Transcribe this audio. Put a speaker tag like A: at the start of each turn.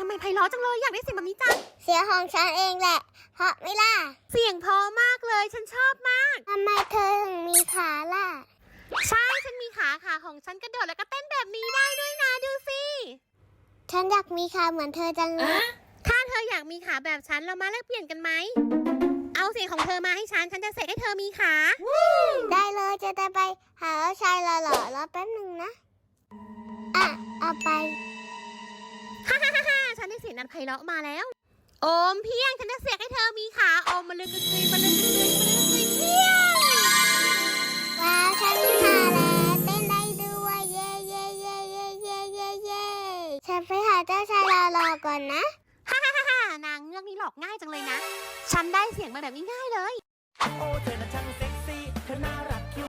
A: ทำไมไพเราะจังเลยอยากได้เสียงแบบนี้จัง
B: เสียงของฉันเองแหละ เพราะไม่ล่ะ
A: เสียงเพอมากเลยฉันชอบมาก
B: ทำไมเธอถึงมีขาล่ะ
A: ใช่ฉันมีขาขาของฉันกระโดดแล้วก็เต้นแบบนี้ได้ด้วยนะดูสิ
B: ฉันอยากมีขาเหมือนเธอจังเลย
A: ถ้าเธออยากมีขาแบบฉันเรามาแลกเปลี่ยนกันไหมเอาเสียงของเธอมาให้ฉันฉันจะเสกให้เธอมีขา
B: ได้เลยจะได้ไปหาชายหล่อๆรอแป๊บหนึ่งนะ อะ เอาไป
A: ได้เสียงนันไพเราะมาแล้ว โอมเพียงฉันจะเสกให้เธอมีขาโอมมาเลยกระจุยมาเลยกระจุยมาเลยกระจุยเพียง
B: ว้าวฉันมีขาแล้วเต้นได้ด้วยเย่เย่เย่เย่เย่เย่เย่ฉันไปหาเจ้าชายหล่อก่อนนะ
A: ฮ่าฮ่าฮ่าฮ่านางเงือกนี่หลอกง่ายจังเลยนะ ฉันได้เสียงมาแบบง่ายๆเลย
C: โอ้เธอนั้นช่างเซ็